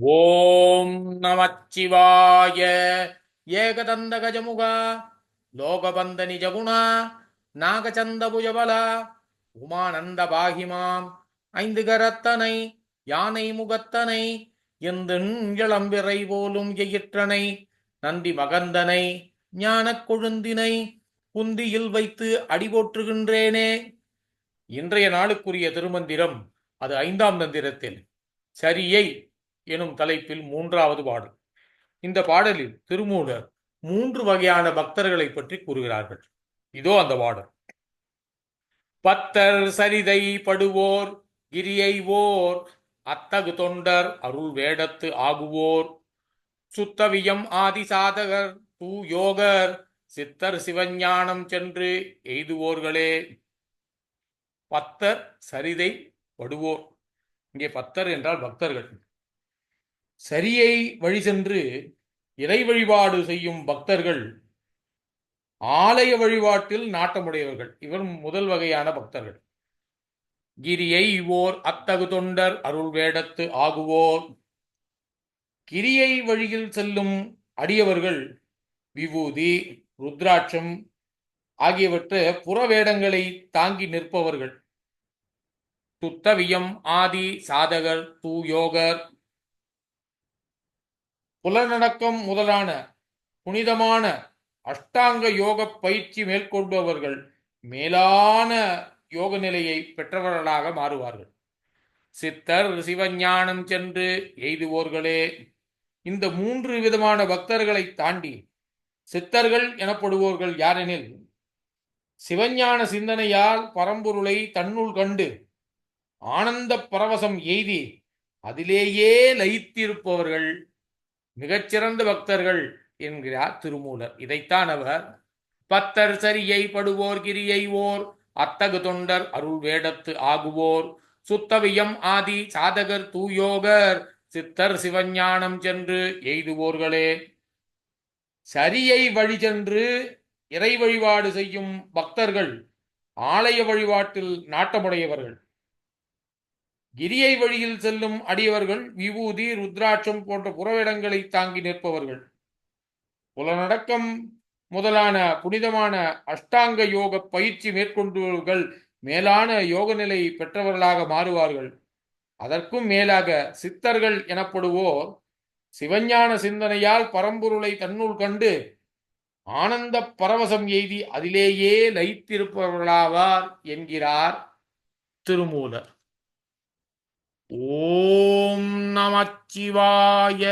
ஓம் நமச்சிவாய. ஏகதந்த கஜமுக லோகபந்த நிஜகுணா. நாகச்சந்த புஜபல உமானந்த பாகிமாம். ஐந்து கரத்தனை யானை முகத்தனை. எந்தெஞ்சளம்பிறை போலும் எயிற்றனை. நந்தி மகந்தனை. ஞானக் கொழுந்தினை. குந்தியில் வைத்து அடிபோற்றுகின்றேனே இன்றைய நாளுக்குரிய திருமந்திரம் அது ஐந்தாம் தந்திரத்தில். சரியை எனும் தலைப்பில் மூன்றாவது பாடல். இந்த பாடலில் திருமூலர் மூன்று வகையான பக்தர்களை பற்றி கூறுகிறார்கள். இதோ அந்த பாடல். பத்தர் சரிதை படுவோர் கிரியை ஓர் அத்தகு தொண்டர் அருள் வேடத்து ஆகுவோர். சுத்தவியம் ஆதி சாதகர் தூ யோகர் சித்தர் சிவஞானம் சென்று எய்துவோர்களே. பத்தர் சரிதை படுவோர். இங்கே பத்தர் என்றால் பக்தர்கள். சரியை வழி சென்று இறை வழிபாடு செய்யும் பக்தர்கள் ஆலய வழிபாட்டில் நாட்டமுடையவர்கள். இவர் முதல் வகையான பக்தர்கள். கிரியை ஓர் அத்தகு தொண்டர் அருள் வேடத்து ஆகுவோர். கிரியை வழியில் செல்லும் அடியவர்கள் விபூதி ருத்ராட்சம் ஆகியவற்றை புறவேடங்களை தாங்கி நிற்பவர்கள். துத்தவியம் ஆதி சாதகர் தூயோகர் புலநடக்கம் முதலான புனிதமான அஷ்டாங்க யோக பயிற்சி மேற்கொள்பவர்கள் மேலான யோக நிலையை பெற்றவர்களாக மாறுவார்கள். சித்தர் சிவஞானம் சென்று எய்துவோர்களே. இந்த மூன்று விதமான பக்தர்களை தாண்டி சித்தர்கள் எனப்படுவோர்கள் யாரெனில் சிவஞான சிந்தனையால் பரம்பொருளை தன்னுள் கண்டு ஆனந்த பரவசம் எய்தி அதிலேயே லயித்திருப்பவர்கள் மிகச்சிறந்த பக்தர்கள் என்கிறார் திருமூலர். இதைத்தான் அவர் பத்தர் சரியை படுவோர் கிரியை ஓர் அத்தகு தொண்டர் அருள் வேடத்து ஆகுவோர் சுத்தவியம் ஆதி சாதகர் தூயோகர் சித்தர் சிவஞானம் சென்று எய்துவோர்களே. சரியை வழி சென்று இறை வழிபாடு செய்யும் பக்தர்கள் ஆலய வழிபாட்டில் நாட்டமுடையவர்கள். கிரியை வழியில் செல்லும் அடியவர்கள் விபூதி ருத்ராட்சம் போன்ற புறவிடங்களை தாங்கி நிற்பவர்கள். புலநடக்கம் முதலான புனிதமான அஷ்டாங்க யோக பயிற்சி மேற்கொண்டவர்கள் மேலான யோக நிலை பெற்றவர்களாக மாறுவார்கள். அதற்கும் மேலாக சித்தர்கள் எனப்படுவோர் சிவஞான சிந்தனையால் பரம்பொருளை தன்னுள் கண்டு ஆனந்த பரவசம் எய்தி அதிலேயே லைத்திருப்பவர்களாவார் என்கிறார் திருமூலர். ஓம் நமச்சிவாய